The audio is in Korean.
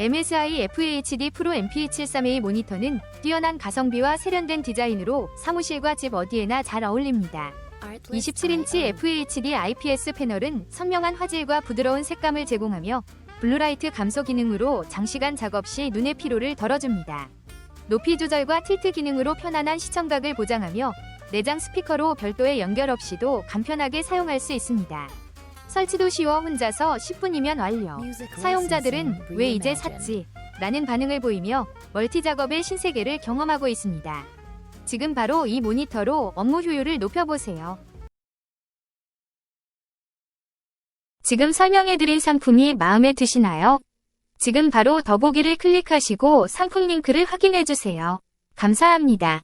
MSI FHD 프로 MP73A 모니터는 뛰어난 가성비와 세련된 디자인으로 사무실과 집 어디에나 잘 어울립니다. 27인치 FHD IPS 패널은 선명한 화질과 부드러운 색감을 제공하며 블루라이트 감소 기능으로 장시간 작업 시 눈의 피로를 덜어줍니다. 높이 조절과 틸트 기능으로 편안한 시청각을 보장하며 내장 스피커로 별도의 연결 없이도 간편하게 사용할 수 있습니다. 설치도 쉬워 혼자서 10분이면 완료. 사용자들은 왜 이제 샀지? 라는 반응을 보이며 멀티 작업의 신세계를 경험하고 있습니다. 지금 바로 이 모니터로 업무 효율을 높여보세요. 지금 설명해드린 상품이 마음에 드시나요? 지금 바로 더보기를 클릭하시고 상품 링크를 확인해주세요. 감사합니다.